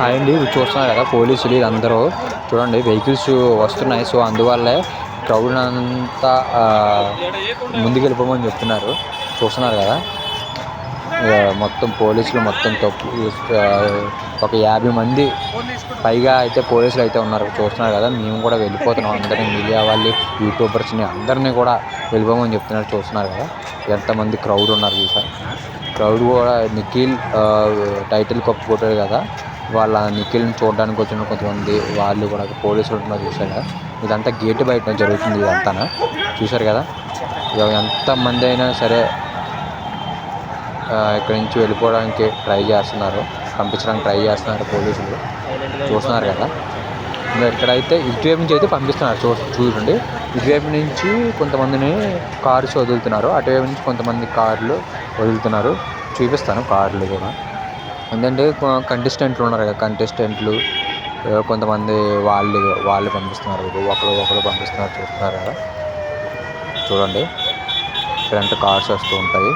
Hi అండి చూస్తున్నారు కదా పోలీసులు అందరూ చూడండి వెహికల్స్ వస్తున్నాయి. సో అందువల్లే క్రౌడ్ అంతా ముందుకెళ్ళిపోమని ముందుకు వెళ్ళిపోమని చెప్తున్నారు. చూస్తున్నారు కదా? మొత్తం పోలీసులు మొత్తం తప్పు ఒక యాభై మంది పైగా అయితే పోలీసులు అయితే ఉన్నారు. చూస్తున్నారు కదా మేము కూడా వెళ్ళిపోతున్నాం. అందరినీ మీడియా వాళ్ళు యూట్యూబర్స్ని అందరినీ కూడా వెళ్ళిపోమని చెప్తున్నారు. చూస్తున్నారు కదా? ఎంతమంది క్రౌడ్ ఉన్నారు చూసారు? క్రౌడ్ కూడా నిఖిల్ టైటిల్ కప్ కొట్టాడు కదా? వాళ్ళ నిఖిల్ని చూడడానికి వచ్చిన కొంతమంది వాళ్ళు కూడా పోలీసులు ఉంటున్నారు చూసారా ఇదంతా గేట్ బయట జరుగుతుంది ఇదంతా. చూశారు కదా? ఇక ఎంతమంది అయినా సరే ఇక్కడి నుంచి వెళ్ళిపోవడానికి ట్రై చేస్తున్నారు. పంపించడానికి ట్రై చేస్తున్నారు పోలీసులు. చూస్తున్నారు కదా? ఇంకా ఇక్కడైతే ఇటువైపు నుంచి అయితే పంపిస్తున్నారు. చూ చూడండి. ఇటువైపు నుంచి కొంతమందిని కార్స్ వదులుతున్నారు అటువైపు నుంచి కొంతమంది కార్లు వదులుతున్నారు. చూపిస్తాను కార్లు కూడా. ఏంటంటే కంటెస్టెంట్లు ఉన్నారు కదా కంటెస్టెంట్లు కొంతమంది వాళ్ళు వాళ్ళు పంపిస్తున్నారు ఒకరు ఒకరు పంపిస్తున్నారు చూస్తున్నారు కదా. చూడండి. ఫ్రంట్ కార్స్ వస్తూ ఉంటాయి.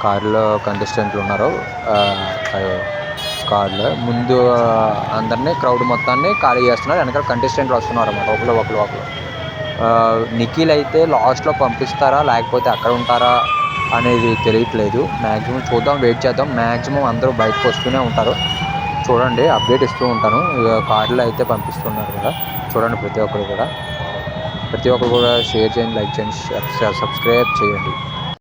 కారులో కంటెస్టెంట్లు ఉన్నారు. ఆ, కార్లో ముందు అందరినీ క్రౌడ్ మొత్తాన్ని ఖాళీ చేస్తున్నారు. వెనకాల కంటెస్టెంట్లు వస్తున్నారు అన్నమాట. ఒకరు ఒకరు ఒకరు నిఖిల్ అయితే లాస్ట్లో పంపిస్తారా లేకపోతే అక్కడ ఉంటారా అనేది తెలియట్లేదు. మ్యాక్సిమం చూద్దాం వెయిట్ చేద్దాం. మ్యాక్సిమం అందరూ బయటకు వస్తూనే ఉంటారు. చూడండి అప్డేట్ ఇస్తూ ఉంటాను. ఇక అయితే పంపిస్తున్నారు కదా. చూడండి ప్రతి ఒక్కరు కూడా. ప్రతి ఒక్కరు కూడా షేర్ చేయండి లైక్ చేయండి సబ్స్క్రైబ్ చేయండి.